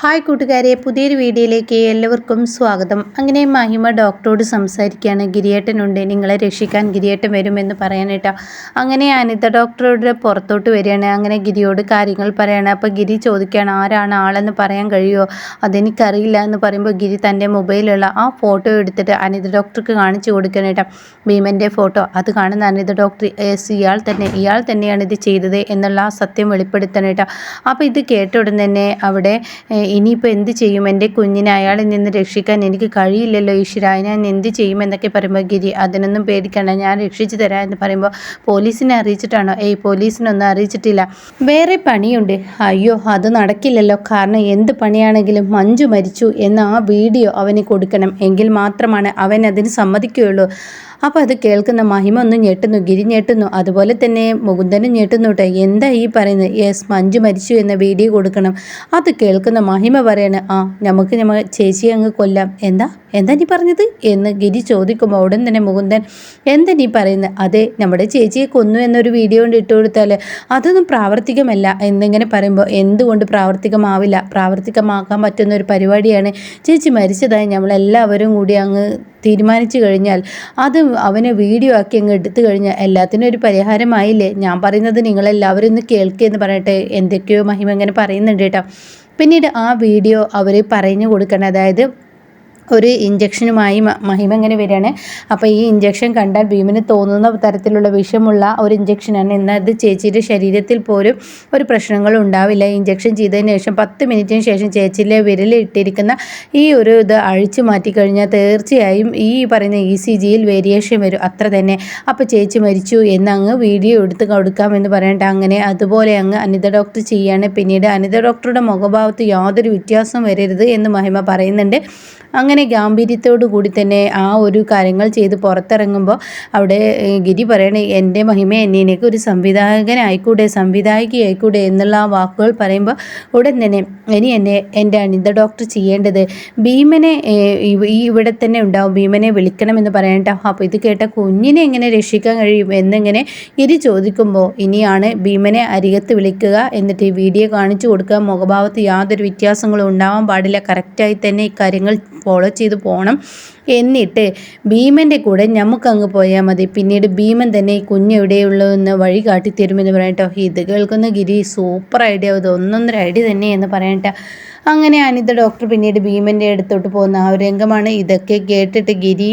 Hi കൂട്ടുകാരെ പുതിയൊരു വീഡിയോയിലേക്ക് എല്ലാവർക്കും സ്വാഗതം. അങ്ങനെ മഹിമ ഡോക്ടറോട് സംസാരിക്കുകയാണ്. ഗിരിയേട്ടനുണ്ട് നിങ്ങളെ രക്ഷിക്കാൻ ഗിരിയേട്ടൻ വരുമെന്ന് പറയാനായിട്ടാ അങ്ങനെ അനിത ഡോക്ടറോട് പുറത്തോട്ട് വരികയാണ്. അങ്ങനെ ഗിരിയോട് കാര്യങ്ങൾ പറയാണ്. അപ്പോൾ ഗിരി ചോദിക്കുകയാണ് ആരാണ് ആളെന്ന് പറയാൻ കഴിയുമോ? അതെനിക്കറിയില്ല എന്ന് പറയുമ്പോൾ ഗിരി തന്റെ മൊബൈലുള്ള ആ ഫോട്ടോ എടുത്തിട്ട് അനിത ഡോക്ടർക്ക് കാണിച്ചു കൊടുക്കാനായിട്ടാ ഭീമന്റെ ഫോട്ടോ. അത് കാണുന്ന അനിത ഡോക്ടർ എസ് ഇയാൾ തന്നെ ഇയാൾ തന്നെയാണ് ഇത് ചെയ്തത് എന്നുള്ള ആ സത്യം വെളിപ്പെടുത്താനായിട്ടാ അപ്പോൾ ഇത് കേട്ട ഉടൻ തന്നെ അവിടെ ഇനിയിപ്പോൾ എന്ത് ചെയ്യും? എന്റെ കുഞ്ഞിനെ അയാളിൽ നിന്ന് രക്ഷിക്കാൻ എനിക്ക് കഴിയില്ലല്ലോ ഈശ്വര. ഞാൻ എന്ത് ചെയ്യും എന്നൊക്കെ പറയുമ്പോൾ ഗിരി അതിനൊന്നും പേടിക്കണ്ട. ഞാൻ രക്ഷിച്ചു തരാം എന്ന് പറയുമ്പോൾ പോലീസിനെ അറിയിച്ചിട്ടാണോ? ഏയ് പോലീസിനൊന്നും അറിയിച്ചിട്ടില്ല. വേറെ പണിയുണ്ട്. അയ്യോ അത് നടക്കില്ലല്ലോ. കാരണം എന്ത് പണിയാണെങ്കിലും മഞ്ജു മരിച്ചു എന്ന ആ വീഡിയോ അവന് കൊടുക്കണം. എങ്കിൽ മാത്രമാണ് അവൻ അതിന് സമ്മതിക്കുകയുള്ളൂ. അപ്പോൾ അത് കേൾക്കുന്ന മഹിമ ഒന്ന് ഞെട്ടുന്നു ഗിരി ഞെട്ടുന്നു. അതുപോലെ തന്നെ മുകുന്ദനും ഞെട്ടുന്നു കേട്ടോ എന്താ ഈ പറയുന്നത്? യെസ് മഞ്ജു മരിച്ചു എന്ന വീഡിയോ കൊടുക്കണം. അത് കേൾക്കുന്ന മഹിമ പറയണ ആ നമുക്ക് നമ്മൾ ചേച്ചി അങ്ങ് കൊല്ലാം. എന്താ? എന്താ നീ പറഞ്ഞത്? എന്ന് ഗിരി ചോദിക്കുമ്പോൾ ഉടൻ തന്നെ മുകുന്ദൻ എന്താ നീ പറയുന്നത്? അതെ നമ്മുടെ ചേച്ചിയെ കൊന്നു എന്നൊരു വീഡിയോ കൊണ്ട് ഇട്ട് കൊടുത്താൽ അതൊന്നും പ്രാവർത്തികമല്ല എന്നിങ്ങനെ പറയുമ്പോൾ എന്തുകൊണ്ട് പ്രാവർത്തികമാവില്ല? പ്രാവർത്തികമാക്കാൻ പറ്റുന്ന ഒരു പരിപാടിയാണ്. ചേച്ചി മരിച്ചതായി നമ്മളെല്ലാവരും കൂടി അങ്ങ് തീരുമാനിച്ചു കഴിഞ്ഞാൽ അത് അവനെ വീഡിയോ ആക്കി അങ്ങ് എടുത്തു കഴിഞ്ഞാൽ എല്ലാത്തിനും ഒരു പരിഹാരമായില്ലേ? ഞാൻ പറയുന്നത് നിങ്ങളെല്ലാവരും ഒന്ന് കേൾക്കുക എന്ന് പറഞ്ഞിട്ട് എന്തൊക്കെയോ മഹിമ ഇങ്ങനെ പറയുന്നുണ്ട് കേട്ടോ. പിന്നീട് ആ വീഡിയോ അവർ പറഞ്ഞു കൊടുക്കണം. അതായത് ഒരു ഇഞ്ചക്ഷനുമായി മഹിമ ഇങ്ങനെ വരികയാണ്. അപ്പോൾ ഈ ഇഞ്ചക്ഷൻ കണ്ടാൽ ഭീമന് തോന്നുന്ന തരത്തിലുള്ള വിഷമുള്ള ഒരു ഇഞ്ചക്ഷനാണ്. എന്നാൽ അത് ചേച്ചിയുടെ ശരീരത്തിൽ പോലും ഒരു പ്രശ്നങ്ങളും ഉണ്ടാവില്ല. ഇഞ്ചക്ഷൻ ചെയ്തതിന് ശേഷം പത്ത് മിനിറ്റിന് ശേഷം ചേച്ചിയിലെ വിരലിട്ടിരിക്കുന്ന ഈ ഒരു ഇത് അഴിച്ചു മാറ്റി കഴിഞ്ഞാൽ തീർച്ചയായും ഈ പറയുന്ന ഇ സി ജിയിൽ വേരിയേഷൻ വരും. അത്ര തന്നെ. അപ്പോൾ ചേച്ചി മരിച്ചു എന്ന് അങ്ങ് വീഡിയോ എടുത്ത് കൊടുക്കാമെന്ന് പറയണ്ട. അങ്ങനെ അതുപോലെ അങ്ങ് അനിത ഡോക്ടർ ചെയ്യാണ്. പിന്നീട് അനിത ഡോക്ടറുടെ മുഖഭാവത്ത് യാതൊരു വ്യത്യാസം വരരുത് എന്ന് മഹിമ പറയുന്നുണ്ട്. അങ്ങനെ ഗാംഭീര്യത്തോടു കൂടി തന്നെ ആ ഒരു കാര്യങ്ങൾ ചെയ്ത് പുറത്തിറങ്ങുമ്പോൾ അവിടെ ഗിരി പറയണേ എന്റെ മഹിമ എന്നേക്ക് ഒരു സംവിധായകനായിക്കൂടെ സംവിധായികയായിക്കൂടെ എന്നുള്ള ആ വാക്കുകൾ പറയുമ്പോൾ ഉടൻ തന്നെ ഇനി എന്നെ എന്റെ അനിത ഡോക്ടർ ചെയ്യേണ്ടത് ഭീമനെ ഈ ഇവിടെ തന്നെ ഉണ്ടാവും ഭീമനെ വിളിക്കണമെന്ന് പറയണ്ട അപ്പോൾ ഇത് കേട്ട കുഞ്ഞിനെ എങ്ങനെ രക്ഷിക്കാൻ കഴിയും? എന്നിങ്ങനെ ഗിരി ചോദിക്കുമ്പോൾ ഇനിയാണ് ഭീമനെ അരികത്ത് വിളിക്കുക എന്നിട്ട് വീഡിയോ കാണിച്ചു കൊടുക്കുക. മുഖഭാവത്ത് യാതൊരു വ്യത്യാസങ്ങളും ഉണ്ടാവാൻ പാടില്ല. കറക്റ്റായി തന്നെ ഇക്കാര്യങ്ങൾ ഫോളോ ചെയ്ത് പോകണം എന്നിട്ട് ഭീമന്റെ കൂടെ നമുക്കങ്ങ് പോയാൽ മതി. പിന്നീട് ഭീമൻ തന്നെ ഈ കുഞ്ഞെവിടെയുള്ളതെന്ന് വഴി കാട്ടിത്തരുമെന്ന് പറയട്ടോ ഇത് കേൾക്കുന്ന ഗിരി സൂപ്പർ ഐഡിയ ഇത് ഒന്നൊന്നര ഐഡിയ തന്നെ എന്ന് പറയട്ടെ അങ്ങനെ അനിത ഡോക്ടർ പിന്നീട് ഭീമന്റെ അടുത്തോട്ട് പോകുന്ന ആ ഒരു രംഗമാണ്. ഇതൊക്കെ കേട്ടിട്ട് ഗിരി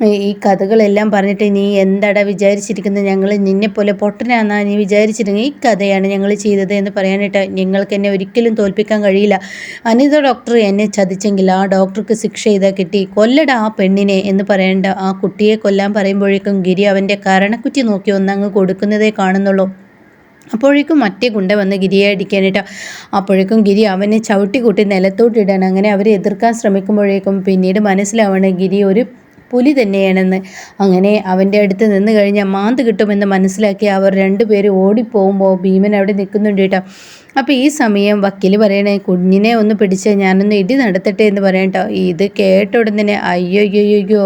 ഈ കഥകളെല്ലാം പറഞ്ഞിട്ട് നീ എന്താടാ വിചാരിച്ചിരിക്കുന്നത് ഞങ്ങൾ നിന്നെപ്പോലെ പൊട്ടനാന്നാ നീ വിചാരിച്ചിരുന്നത് ഈ കഥയാണ് ഞങ്ങൾ ചെയ്തത് എന്ന് പറയാനായിട്ട് ഞങ്ങൾക്ക് എന്നെ ഒരിക്കലും തോൽപ്പിക്കാൻ കഴിയില്ല. അനിത ഡോക്ടർ എന്നെ ചതിച്ചെങ്കിൽ ആ ഡോക്ടർക്ക് ശിക്ഷ ചെയ്താൽ കിട്ടി. കൊല്ലട ആ പെണ്ണിനെ എന്ന് പറയേണ്ട ആ കുട്ടിയെ കൊല്ലാൻ പറയുമ്പോഴേക്കും ഗിരി അവന്റെ കരണക്കുറ്റി നോക്കി ഒന്നങ്ങ് കൊടുക്കുന്നതേ കാണുന്നുള്ളൂ. അപ്പോഴേക്കും മറ്റേ ഗുണ്ട വന്ന് ഗിരിയെ അടിക്കാനായിട്ട്. അപ്പോഴേക്കും ഗിരി അവനെ ചവിട്ടി കൂട്ടി നിലത്തോട്ടിടാൻ. അങ്ങനെ അവരെ എതിർക്കാൻ ശ്രമിക്കുമ്പോഴേക്കും പിന്നീട് മനസ്സിലാവണം ഗിരി ഒരു പുലി തന്നെയാണെന്ന്. അങ്ങനെ അവന്റെ അടുത്ത് നിന്ന് കഴിഞ്ഞാൽ മാന്ത് കിട്ടുമെന്ന് മനസ്സിലാക്കി അവർ രണ്ടുപേരും ഓടിപ്പോകുമ്പോൾ ഭീമൻ അവിടെ നിൽക്കുന്നുണ്ട് കേട്ടോ. അപ്പോൾ ഈ സമയം വക്കീൽ പറയണേ കുഞ്ഞിനെ ഒന്ന് പിടിച്ച് ഞാനൊന്ന് ഇടി നടത്തട്ടെ എന്ന് പറയട്ടോ ഇത് കേട്ട ഉടനെ അയ്യോ അയ്യോ അയ്യോ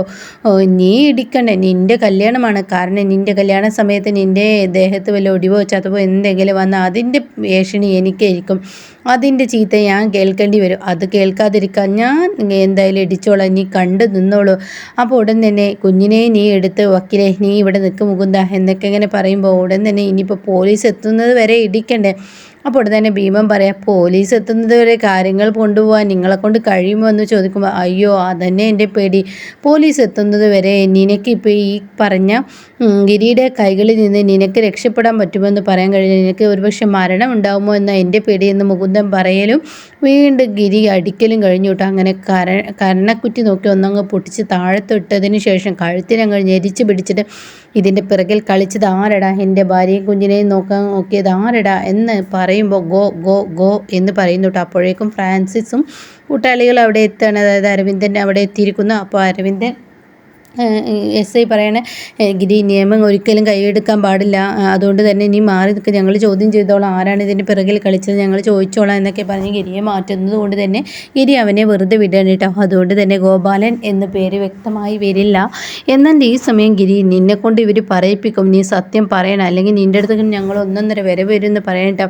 നീ ഇടിക്കണ്ടേ. നിന്റെ കല്യാണമാണ്. കാരണം നിന്റെ കല്യാണ സമയത്ത് നിന്റെ ദേഹത്ത് വല്ല ഒടിവോ ചതവോ എന്തെങ്കിലും വന്നാൽ അതിന്റെ ഏഷണി എനിക്കായിരിക്കും. അതിന്റെ ചീത്ത ഞാൻ കേൾക്കേണ്ടി വരും. അത് കേൾക്കാതിരിക്കാൻ ഞാൻ എന്തായാലും ഇടിച്ചോളാം. നീ കണ്ടു നിന്നോളൂ. അപ്പോൾ ഉടൻ തന്നെ കുഞ്ഞിനെ നീ എടുത്ത് വക്കീലെ നീ ഇവിടെ നിൽക്കും മുകുന്ത എന്നൊക്കെ ഇങ്ങനെ പറയുമ്പോൾ ഉടൻ തന്നെ ഇനിയിപ്പോൾ പോലീസ് എത്തുന്നത് വരെ ഇടിക്കണ്ടേ. അപ്പോൾ തന്നെ ഭീമൻ പറയാം പോലീസ് എത്തുന്നത് വരെ കാര്യങ്ങൾ കൊണ്ടുപോകാൻ നിങ്ങളെ കൊണ്ട് കഴിയുമോ? എന്ന് ചോദിക്കുമ്പോൾ അയ്യോ അതന്നെ എന്റെ പേടി. പോലീസ് എത്തുന്നത് വരെ നിനക്കിപ്പോൾ ഈ പറഞ്ഞ ഗിരിയുടെ കൈകളിൽ നിന്ന് നിനക്ക് രക്ഷപ്പെടാൻ പറ്റുമെന്ന് പറയാൻ കഴിഞ്ഞാൽ നിനക്ക് ഒരുപക്ഷെ മരണം ഉണ്ടാകുമോ എന്ന എന്റെ പേടി എന്ന് മുകുന്ദൻ പറയലും വീണ്ടും ഗിരി അടിക്കലും കഴിഞ്ഞു കേട്ടോ. അങ്ങനെ കര കരണക്കുറ്റി നോക്കി ഒന്നങ്ങ് പൊട്ടിച്ച് താഴത്തിട്ടതിന് ശേഷം കഴുത്തിനങ്ങ് ഞെരിച്ച് പിടിച്ചിട്ട് ഇതിന്റെ പിറകിൽ കളിച്ചത് ആരടാ? എന്റെ ഭാര്യയും കുഞ്ഞിനെയും നോക്കാൻ നോക്കിയത് ആരടാ? എന്ന് പറയുമ്പോൾ ഗോ ഗോ ഗോ എന്ന് പറയുന്നു കേട്ടോ. അപ്പോഴേക്കും ഫ്രാൻസിസും കൂട്ടാളികൾ അവിടെ എത്തുകയാണ്. അതായത് അരവിന്ദൻ അവിടെ എത്തിയിരിക്കുന്നു. അപ്പോൾ അരവിന്ദൻ എസ് ഐ പറയണേ ഗിരി നിയമം ഒരിക്കലും കൈയെടുക്കാൻ പാടില്ല. അതുകൊണ്ട് തന്നെ ഇനി മാറി നിൽക്കുക ഞങ്ങൾ ചോദ്യം ചെയ്തോളാം. ആരാണ് ഇതിന്റെ പിറകിൽ കളിച്ചത്? ഞങ്ങൾ ചോദിച്ചോളാം എന്നൊക്കെ പറഞ്ഞ് ഗിരിയെ മാറ്റുന്നത് കൊണ്ട് തന്നെ ഗിരി അവനെ വെറുതെ കേട്ടോ. അതുകൊണ്ട് തന്നെ ഗോപാലൻ എന്ന പേര് വ്യക്തമായി വരില്ല. എന്നാൽ ഈ സമയം ഗിരി നിന്നെ കൊണ്ട് ഇവർ പറയിപ്പിക്കും. നീ സത്യം പറയണം. അല്ലെങ്കിൽ നിന്റെ അടുത്ത് ഞങ്ങൾ ഒന്നൊന്നര വരെ വരും എന്ന് പറയട്ടോ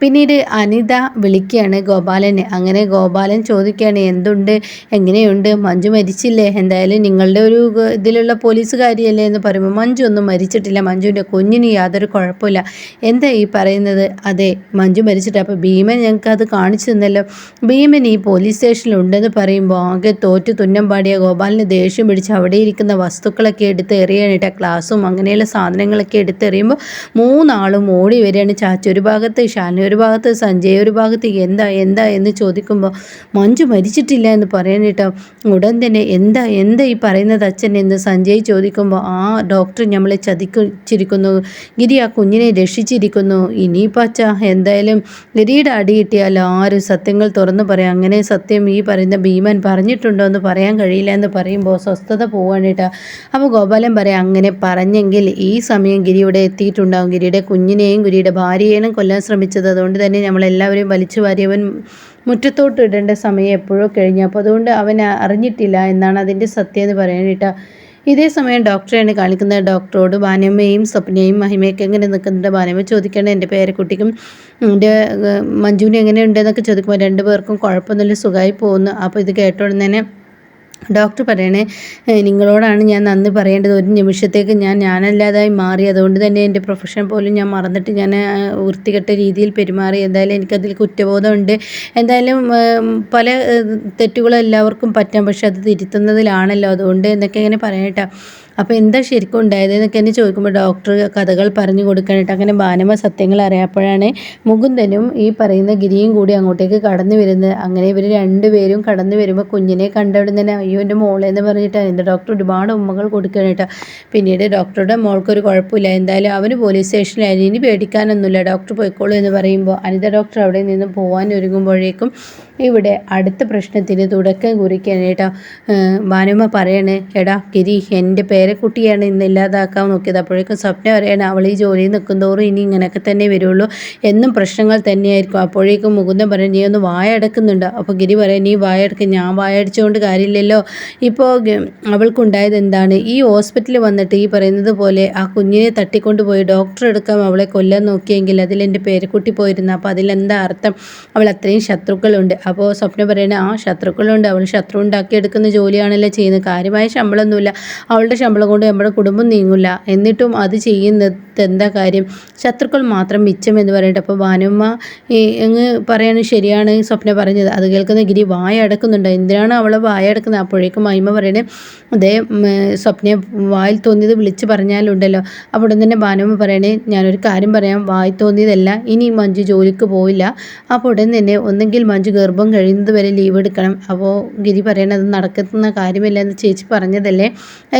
പിന്നീട് അനിത വിളിക്കുകയാണ് ഗോപാലനെ. അങ്ങനെ ഗോപാലൻ ചോദിക്കുകയാണ് എന്തുണ്ട്? എങ്ങനെയുണ്ട്? മഞ്ജു മരിച്ചില്ലേ? എന്തായാലും നിങ്ങളുടെ ഒരു ഇതിലുള്ള പോലീസുകാരിയല്ലേ? എന്ന് പറയുമ്പോൾ മഞ്ജു ഒന്നും മരിച്ചിട്ടില്ല. മഞ്ജുവിന്റെ കുഞ്ഞിന് യാതൊരു കുഴപ്പമില്ല. എന്താ ഈ പറയുന്നത്? അതെ മഞ്ജു മരിച്ചിട്ട് അപ്പോൾ ഭീമൻ ഞങ്ങൾക്ക് അത് കാണിച്ചു തന്നല്ലോ. ഭീമൻ ഈ പോലീസ് സ്റ്റേഷനിലുണ്ടെന്ന് പറയുമ്പോൾ ആകെ തോറ്റു തുന്നം പാടിയ ഗോപാലിന് ദേഷ്യം പിടിച്ച് അവിടെ ഇരിക്കുന്ന വസ്തുക്കളൊക്കെ എടുത്ത് എറിയാനായിട്ട് ക്ലാസ്സും അങ്ങനെയുള്ള സാധനങ്ങളൊക്കെ എടുത്തെറിയുമ്പോൾ മൂന്നാളും ഓടി വരികയാണ്. ചാച്ചൊരു ഭാഗത്ത് ഷാനി ഒരു ഭാഗത്ത് സഞ്ജയ് ഒരു ഭാഗത്ത് എന്താ എന്താ എന്ന് ചോദിക്കുമ്പോൾ മഞ്ജു മരിച്ചിട്ടില്ല എന്ന് പറയാനിട്ടോ ഉടൻ തന്നെ എന്താ എന്താ ഈ പറയുന്നത് അച്ഛൻ എന്ന് സഞ്ജയ് ചോദിക്കുമ്പോൾ ആ ഡോക്ടർ നമ്മളെ ചതിച്ചിരിക്കുന്നു ഗിരി ആ കുഞ്ഞിനെ രക്ഷിച്ചിരിക്കുന്നു. ഇനിയിപ്പോൾ അച്ഛ എന്തായാലും ഗിരിയുടെ അടി കിട്ടിയാൽ ആരും സത്യങ്ങൾ തുറന്നു പറയാം. അങ്ങനെ സത്യം ഈ പറയുന്ന ഭീമൻ പറഞ്ഞിട്ടുണ്ടോ എന്ന് പറയാൻ കഴിയില്ല എന്ന് പറയുമ്പോൾ സ്വസ്ഥത പോവാണിട്ടാ അപ്പോൾ ഗോപാലൻ പറയാം അങ്ങനെ പറഞ്ഞെങ്കിൽ ഈ സമയം ഗിരിയുടെ എത്തിയിട്ടുണ്ടാവും. ഗിരിയുടെ കുഞ്ഞിനെയും ഗിരിയുടെ ഭാര്യയെയും കൊല്ലാൻ ശ്രമിച്ചത് അതുകൊണ്ട് തന്നെ നമ്മളെല്ലാവരെയും വലിച്ചു വാരിയവൻ മുറ്റത്തോട്ട് ഇടേണ്ട സമയം എപ്പോഴോ കഴിഞ്ഞു. അപ്പോൾ അതുകൊണ്ട് അവൻ അറിഞ്ഞിട്ടില്ല എന്നാണ് അതിന്റെ സത്യം എന്ന് പറയാനിട്ടാ ഇതേ സമയം ഡോക്ടറെയാണ് കാണിക്കുന്നത്. ഡോക്ടറോട് ബാനമ്മയും സ്വപ്നയും മഹിമയൊക്കെ എങ്ങനെ നിൽക്കുന്നുണ്ട് ബാനമ്മ ചോദിക്കേണ്ട എന്റെ പേരക്കുട്ടിക്കും എന്റെ മഞ്ജുവിനും എങ്ങനെയുണ്ടെന്നൊക്കെ ചോദിക്കുമ്പോൾ രണ്ടു പേർക്കും കുഴപ്പമൊന്നുമില്ല സുഖമായി പോകുന്നു. അപ്പോൾ ഇത് കേട്ടോടുന്ന് തന്നെ. ഡോക്ടർ പറയണേ നിങ്ങളോടാണ് ഞാൻ നന്ദി പറയേണ്ടത്. ഒരു നിമിഷത്തേക്ക് ഞാൻ ഞാനല്ലാതായി മാറി. അതുകൊണ്ട് തന്നെ എന്റെ പ്രൊഫഷൻ പോലും ഞാൻ മറന്നിട്ട് ഞാൻ വൃത്തികെട്ട രീതിയിൽ പെരുമാറി. എന്തായാലും എനിക്കതിൽ കുറ്റബോധമുണ്ട്. എന്തായാലും പല തെറ്റുകളും എല്ലാവർക്കും പറ്റാം. പക്ഷെ അത് തിരുത്തുന്നതിലാണല്ലോ. അതുകൊണ്ട് എന്നൊക്കെ ഇങ്ങനെ പറയട്ടെ അപ്പോൾ എന്താ ശരിക്കും ഉണ്ടായത് എന്നൊക്കെ എന്നെ ചോദിക്കുമ്പോൾ ഡോക്ടർ കഥകൾ പറഞ്ഞു കൊടുക്കാനായിട്ട് അങ്ങനെ ബാനമ സത്യങ്ങൾ അറിയാപ്പോഴാണ് മുകുന്ദനും ഈ പറയുന്ന ഗിരിയും കൂടി അങ്ങോട്ടേക്ക് കടന്നു വരുന്നത്. അങ്ങനെ ഇവർ രണ്ടുപേരും കടന്നു വരുമ്പോൾ കുഞ്ഞിനെ കണ്ടവിടെ തന്നെ അയ്യോ എന്റെ മോളെന്ന് പറഞ്ഞിട്ട് എന്റെ ഡോക്ടർ ഒരുപാട് ഉമ്മകൾ കൊടുക്കാനായിട്ട്. പിന്നീട് ഡോക്ടറുടെ മോൾക്കൊരു കുഴപ്പമില്ല. എന്തായാലും അവന് പോലീസ് സ്റ്റേഷനിലായി ഇനി പേടിക്കാനൊന്നുമില്ല. ഡോക്ടർ പോയിക്കോളൂ എന്ന് പറയുമ്പോൾ അനിത ഡോക്ടർ അവിടെ നിന്ന് പോകാൻ ഒരുങ്ങുമ്പോഴേക്കും ഇവിടെ അടുത്ത പ്രശ്നത്തിന് തുടക്കം കുറിക്കാനായിട്ടോ ബാനുമ്മ പറയണേ എടാ ഗിരി എന്റെ പേരക്കുട്ടിയാണ് ഇന്ന് ഇല്ലാതാക്കാൻ നോക്കിയത്. അപ്പോഴേക്കും സ്വപ്നം പറയാണ് അവൾ ഈ ജോലിയിൽ നിൽക്കുന്തോറും ഇനി ഇങ്ങനെയൊക്കെ തന്നെ വരുള്ളൂ. എന്നും പ്രശ്നങ്ങൾ തന്നെയായിരിക്കും. അപ്പോഴേക്കും മുകുന്ദൻ പറയും നീ ഒന്ന് വായ വായടക്കുന്നുണ്ട് അപ്പോൾ ഗിരി പറയാം നീ വായ അടക്കും ഞാൻ വായ വായടിച്ചുകൊണ്ട് കാര്യമില്ലല്ലോ. ഇപ്പോൾ അവൾക്കുണ്ടായത് എന്താണ്? ഈ ഹോസ്പിറ്റലിൽ വന്നിട്ട് ഈ പറയുന്നത് പോലെ ആ കുഞ്ഞിനെ തട്ടിക്കൊണ്ട് പോയി ഡോക്ടർ എടുക്കാൻ അവളെ കൊല്ലാൻ നോക്കിയെങ്കിൽ അതിൽ എന്റെ പേരക്കുട്ടി പോയിരുന്നു. അപ്പോൾ അതിലെന്താ അർത്ഥം? അവൾ അത്രയും ശത്രുക്കളുണ്ട്. അപ്പോൾ സ്വപ്ന പറയണേ ആ ശത്രുക്കളുണ്ട്. അവൾ ശത്രു ഉണ്ടാക്കിയെടുക്കുന്ന ജോലിയാണല്ലോ ചെയ്യുന്നത്. കാര്യമായ ശമ്പളമൊന്നുമില്ല. അവളുടെ ശമ്പളം കൊണ്ട് നമ്മുടെ കുടുംബം നീങ്ങില്ല എന്നിട്ടും അത് ചെയ്യുന്നത് എന്താ കാര്യം? ശത്രുക്കൾ മാത്രം മിച്ചം എന്ന് പറയട്ടെ. അപ്പോൾ ഭാനുമ്മ അങ്ങ് പറയാണ് ശരിയാണ് സ്വപ്ന പറഞ്ഞത്. അത് കേൾക്കുന്ന ഗിരി വായ അടക്കുന്നുണ്ട്. എന്തിനാണ് അവളെ വായ അടക്കുന്നത്? അപ്പോഴേക്കും മഹിമ പറയണേ അതേ സ്വപ്നയെ വായിൽ തോന്നിയത് വിളിച്ച് പറഞ്ഞാലുണ്ടല്ലോ. അപ്പോൾ തന്നെ ഭാനുമ്മ പറയണേ ഞാനൊരു കാര്യം പറയാം. വായി തോന്നിയതല്ല. ഇനി മഞ്ജു ജോലിക്ക് പോയില്ല അപ്പോൾ ഉടൻ തന്നെ ഒന്നെങ്കിൽ മഞ്ജു ഗർഭം കഴിയുന്നത് വരെ ലീവ് എടുക്കണം. അപ്പോൾ ഗിരി പറയണത് നടക്കുന്ന കാര്യമില്ല എന്ന് ചേച്ചി പറഞ്ഞതല്ലേ?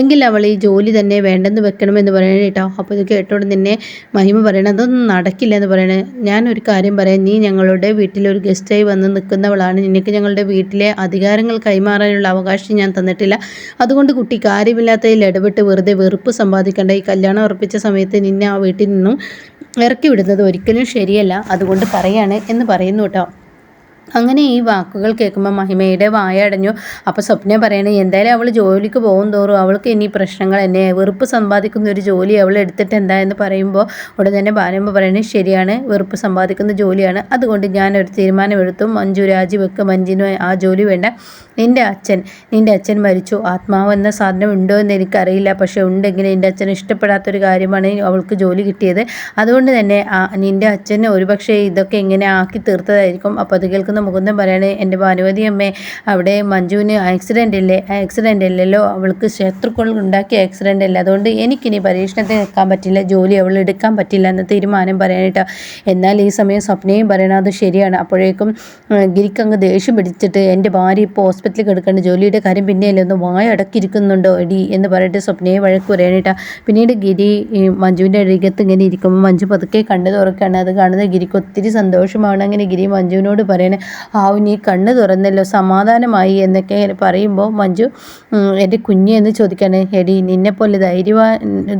എങ്കിൽ അവൾ ജോലി തന്നെ വേണ്ടെന്ന് വെക്കണമെന്ന് പറയണേ കേട്ടോ. അപ്പോൾ ഇത് കേട്ടോടെ നിന്നെ മഹിമ പറയണത് അതൊന്നും നടക്കില്ല എന്ന് പറയണേ. ഞാൻ ഒരു കാര്യം പറയാം. നീ ഞങ്ങളുടെ വീട്ടിൽ ഒരു ഗസ്റ്റായി വന്ന് നിൽക്കുന്നവളാണ്. നിനക്ക് ഞങ്ങളുടെ വീട്ടിലെ അധികാരങ്ങൾ കൈമാറാനുള്ള അവകാശം ഞാൻ തന്നിട്ടില്ല. അതുകൊണ്ട് കുട്ടി കാര്യമില്ലാത്തതിൽ ഇടപെട്ട് വെറുതെ വെറുപ്പ് സമ്പാദിക്കേണ്ട. ഈ കല്യാണം ഉറപ്പിച്ച സമയത്ത് നിന്നെ ആ വീട്ടിൽ നിന്നും ഇറക്കി വിടുന്നത് ഒരിക്കലും ശരിയല്ല. അതുകൊണ്ട് പറയാണ് എന്ന് പറയുന്നു കേട്ടോ. അങ്ങനെ ഈ വാക്കുകൾ കേൾക്കുമ്പോൾ മഹിമയുടെ വായ അടഞ്ഞു. അപ്പോൾ സ്വപ്ന പറയണേ എന്തായാലും അവൾ ജോലിക്ക് പോകും തോറും അവൾക്ക് ഇനി പ്രശ്നങ്ങൾ എന്നെ വെറുപ്പ് സമ്പാദിക്കുന്ന ഒരു ജോലി അവൾ എടുത്തിട്ട് എന്താ എന്ന് പറയുമ്പോൾ ഉടൻ തന്നെ ബാലമ്മ പറയണേ ശരിയാണ് വെറുപ്പ് സമ്പാദിക്കുന്ന ജോലിയാണ്. അതുകൊണ്ട് ഞാൻ ഒരു തീരുമാനമെടുത്തു. മഞ്ജു രാജിവെക്ക് മഞ്ജുവിന് ആ ജോലി വേണ്ട. നിന്റെ അച്ഛൻ നിന്റെ അച്ഛൻ മരിച്ചു. ആത്മാവ് എന്ന സാധനം ഉണ്ടോ എന്ന് എനിക്കറിയില്ല. പക്ഷേ ഉണ്ടെങ്കിൽ എന്റെ അച്ഛൻ ഇഷ്ടപ്പെടാത്തൊരു കാര്യമാണ് അവൾക്ക് ജോലി കിട്ടിയത്. അതുകൊണ്ട് തന്നെ നിന്റെ അച്ഛന് ഒരുപക്ഷെ ഇതൊക്കെ എങ്ങനെ ആക്കി തീർത്തതായിരിക്കും. അപ്പോൾ അത് കേൾക്കുന്ന പെട്ടെന്ന് മുകുന്ദൻ പറയണേ എന്റെ ഭാനുവതി അമ്മേ അവിടെ മഞ്ജുവിന് ആക്സിഡന്റ് ഇല്ലേ? ആക്സിഡന്റ് ഇല്ലല്ലോ. അവൾക്ക് ശത്രുക്കൾ ഉണ്ടാക്കിയ ആക്സിഡന്റ് അല്ല? അതുകൊണ്ട് എനിക്കിനി പരീക്ഷണത്തിൽ നിൽക്കാൻ പറ്റില്ല ജോലി അവൾ എടുക്കാൻ പറ്റില്ല എന്ന തീരുമാനം പറയാനായിട്ട് എന്നാൽ ഈ സമയം സ്വപ്നയും പറയണം അത് ശരിയാണ്. അപ്പോഴേക്കും ഗിരിക്കങ്ങ് ദേഷ്യം പിടിച്ചിട്ട് എന്റെ ഭാര്യ ഇപ്പോൾ ഹോസ്പിറ്റലിൽ കിടക്കേണ്ട ജോലിയുടെ കാര്യം പിന്നെയല്ലേ ഒന്ന് വായ അടക്കിയിരിക്കുന്നുണ്ടോ എടി? എന്ന് പറഞ്ഞിട്ട് സ്വപ്നയെ വഴക്ക് പറയാനായിട്ടാ പിന്നീട് ഗിരി മഞ്ജുവിന്റെ അരികത്ത് ഇങ്ങനെ ഇരിക്കുമ്പോൾ മഞ്ജു പതുക്കെ കണ്ടത് തുറക്കുകയാണ്. അത് കാണുന്നത് ഗിരിക്ക് ഒത്തിരി സന്തോഷമാണ്. അങ്ങനെ ഗിരി മഞ്ജുവിനോട് പറയണേ ആവു നീ കണ്ണ് തുറന്നല്ലോ സമാധാനമായി എന്നൊക്കെ പറയുമ്പോൾ മഞ്ജു എന്റെ കുഞ്ഞ് എന്ന് ചോദിക്കാണ്. എടി നിന്നെപ്പോലെ ധൈര്യവാ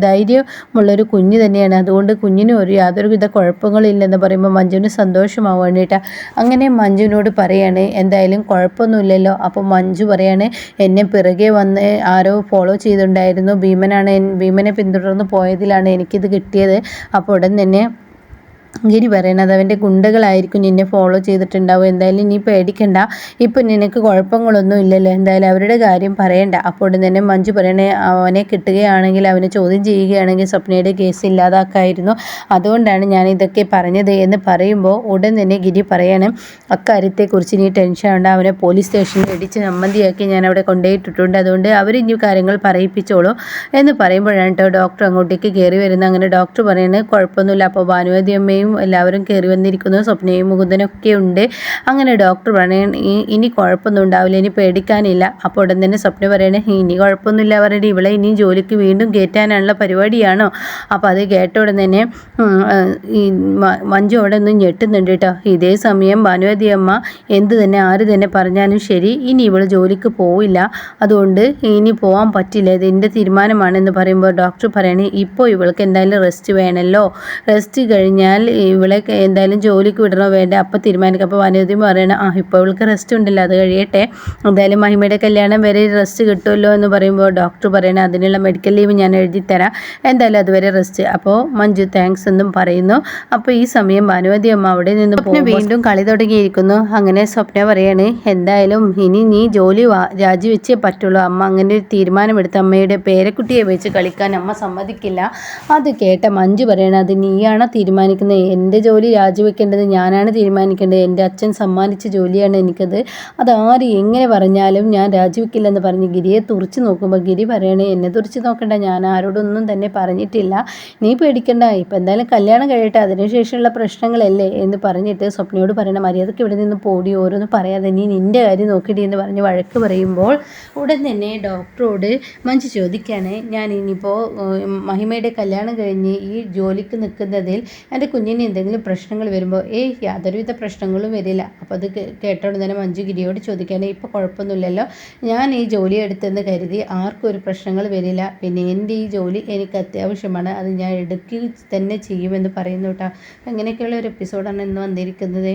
ധൈര്യമുള്ളൊരു കുഞ്ഞ് തന്നെയാണ്. അതുകൊണ്ട് കുഞ്ഞിന് ഒരു യാതൊരുവിധ കുഴപ്പങ്ങളില്ലെന്ന് പറയുമ്പോൾ മഞ്ജുവിന് സന്തോഷമാവാണ് കേട്ടാ. അങ്ങനെ മഞ്ജുവിനോട് പറയാണ് എന്തായാലും കുഴപ്പമൊന്നുമില്ലല്ലോ. അപ്പോൾ മഞ്ജു പറയാണ് എന്നെ പിറകെ വന്ന് ആരോ ഫോളോ ചെയ്തിട്ടുണ്ടായിരുന്നു. ഭീമനാണ് ഭീമനെ പിന്തുടർന്ന് പോയതിലാണ് എനിക്കിത് കിട്ടിയത്. അപ്പോൾ ഉടൻ തന്നെ ഗിരി പറയണത് അവന്റെ ഗുണ്ടകളായിരിക്കും നിന്നെ ഫോളോ ചെയ്തിട്ടുണ്ടാവും എന്തായാലും നീ പേടിക്കണ്ട. ഇപ്പം നിനക്ക് കുഴപ്പങ്ങളൊന്നും ഇല്ലല്ലോ. എന്തായാലും അവരുടെ കാര്യം പറയണ്ട. അപ്പോൾ തന്നെ മഞ്ജു പറയണേ അവനെ കിട്ടുകയാണെങ്കിൽ അവനെ ചോദ്യം ചെയ്യുകയാണെങ്കിൽ സ്വപ്നയുടെ കേസ് ഇല്ലാതാക്കായിരുന്നു. അതുകൊണ്ടാണ് ഞാൻ ഇതൊക്കെ പറഞ്ഞത് എന്ന് പറയുമ്പോൾ ഉടൻ തന്നെ ഗിരി പറയണം അക്കാര്യത്തെക്കുറിച്ച് നീ ടെൻഷൻ ഉണ്ട് അവനെ പോലീസ് സ്റ്റേഷനിൽ ഇടിച്ച് സമ്മതിയാക്കി ഞാൻ അവിടെ കൊണ്ടുപോയിട്ടിട്ടുണ്ട്. അതുകൊണ്ട് അവർ ഇനി കാര്യങ്ങൾ പറയിപ്പിച്ചോളൂ എന്ന് പറയുമ്പോഴാണ് കേട്ടോ ഡോക്ടർ അങ്ങോട്ടേക്ക് കയറി വരുന്നത്. അങ്ങനെ ഡോക്ടർ പറയുന്നത് കുഴപ്പമൊന്നുമില്ല. അപ്പോൾ ഭാനുവതി അമ്മയും എല്ലാവരും കയറി വന്നിരിക്കുന്നു. സ്വപ്നയും മുകുന്ദനൊക്കെ ഉണ്ട്. അങ്ങനെ ഡോക്ടർ പറയണ ഇനി കുഴപ്പമൊന്നും ഉണ്ടാവില്ല ഇനി പേടിക്കാനില്ല. അപ്പോൾ ഉടൻ തന്നെ സ്വപ്ന പറയണേ ഇനി കുഴപ്പമൊന്നുമില്ല പറയണേ ഇവളെ ഇനി ജോലിക്ക് വീണ്ടും കയറ്റാനുള്ള പരിപാടിയാണോ? അപ്പോൾ അത് കേട്ട ഉടൻ തന്നെ ഈ മഞ്ജു അവിടെ ഒന്നും ഞെട്ടുന്നുണ്ട് കേട്ടോ. ഇതേ സമയം ഭാനുവതി അമ്മ എന്ത് തന്നെ ആര് തന്നെ പറഞ്ഞാലും ശരി ഇനി ഇവൾ ജോലിക്ക് പോവില്ല. അതുകൊണ്ട് ഇനി പോകാൻ പറ്റില്ല ഇത് എന്റെ തീരുമാനമാണെന്ന് പറയുമ്പോൾ ഡോക്ടർ പറയണേ ഇപ്പോൾ ഇവൾക്ക് എന്തായാലും റെസ്റ്റ് വേണമല്ലോ റെസ്റ്റ് കഴിഞ്ഞാൽ ഇവളെ എന്തായാലും ജോലിക്ക് വിടണോ വേണ്ട? അപ്പം തീരുമാനിക്കാം. അപ്പോൾ വനിത പറയണം ആ ഇപ്പോൾ ഇവൾക്ക് റെസ്റ്റ് ഉണ്ടല്ലോ അത് കഴിയട്ടെ. എന്തായാലും മഹിമയുടെ കല്യാണം വരെ റെസ്റ്റ് കിട്ടുമല്ലോ എന്ന് പറയുമ്പോൾ ഡോക്ടർ പറയണേ അതിനുള്ള മെഡിക്കൽ ലീവ് ഞാൻ എഴുതി തരാം. എന്തായാലും അതുവരെ റെസ്റ്റ് അപ്പോൾ മഞ്ജു താങ്ക്സ് എന്നും പറയുന്നു. അപ്പോൾ ഈ സമയം ഭാനുവതി അമ്മ അവിടെ നിന്ന് പോകുന്നു വീണ്ടും കളി തുടങ്ങിയിരിക്കുന്നു. അങ്ങനെ സ്വപ്ന പറയാണ് എന്തായാലും ഇനി നീ ജോലി രാജിവെച്ചേ പറ്റുള്ളൂ. അമ്മ അങ്ങനെ ഒരു തീരുമാനമെടുത്ത് അമ്മയുടെ പേരക്കുട്ടിയെ വെച്ച് കളിക്കാൻ അമ്മ സമ്മതിക്കില്ല. അത് കേട്ട മഞ്ജു പറയണത് നീയാണോ തീരുമാനിക്കുന്നത്? എന്റെ ജോലി രാജിവെക്കേണ്ടത് ഞാനാണ് തീരുമാനിക്കേണ്ടത്. എന്റെ അച്ഛൻ സമ്മാനിച്ച ജോലിയാണ് എനിക്കത്. അതാര് എങ്ങനെ പറഞ്ഞാലും ഞാൻ രാജിവെക്കില്ലെന്ന് പറഞ്ഞ് ഗിരിയെ തുറച്ച് നോക്കുമ്പോൾ ഗിരി പറയണേ എന്നെ തുറച്ച് നോക്കണ്ട. ഞാൻ ആരോടൊന്നും തന്നെ പറഞ്ഞിട്ടില്ല. നീ പേടിക്കണ്ട. ഇപ്പം എന്തായാലും കല്യാണം കഴിയട്ടെ. അതിനുശേഷമുള്ള പ്രശ്നങ്ങളല്ലേ? എന്ന് പറഞ്ഞിട്ട് സ്വപ്നയോട് പറയണ മര്യാദയ്ക്ക് ഇവിടെ നിന്ന് പോടി. ഓരോന്ന് പറയാതെ നീ നിന്റെ കാര്യം നോക്കിയിട്ട് എന്ന് പറഞ്ഞ് വഴക്ക് പറയുമ്പോൾ ഉടൻ തന്നെ ഡോക്ടറോട് മഞ്ജു ചോദിക്കാനേ ഞാൻ ഇനിയിപ്പോൾ മഹിമയുടെ കല്യാണം കഴിഞ്ഞ് ഈ ജോലിക്ക് നിൽക്കുന്നതിൽ എന്റെ കുഞ്ഞിന് എന്തെങ്കിലും പ്രശ്നങ്ങൾ വരുമ്പോൾ ഏയ് യാതൊരുവിധ പ്രശ്നങ്ങളും വരില്ല. അപ്പോൾ അത് കേട്ടോണ്ട് തന്നെ മഞ്ജു ഗിരിയോട് ചോദിക്കുകയാണ് ഇപ്പോൾ കുഴപ്പമൊന്നുമില്ലല്ലോ ഞാൻ ഈ ജോലി എടുത്തെന്ന് കരുതി ആർക്കും ഒരു പ്രശ്നങ്ങൾ വരില്ല. പിന്നെ എന്റെ ഈ ജോലി എനിക്ക് അത്യാവശ്യമാണ്. അത് ഞാൻ എടുക്കുക തന്നെ ചെയ്യുമെന്ന് പറയുന്നു കേട്ടോ അങ്ങനെയൊക്കെയുള്ള ഒരു എപ്പിസോഡാണ് ഇന്ന് വന്നിരിക്കുന്നത്.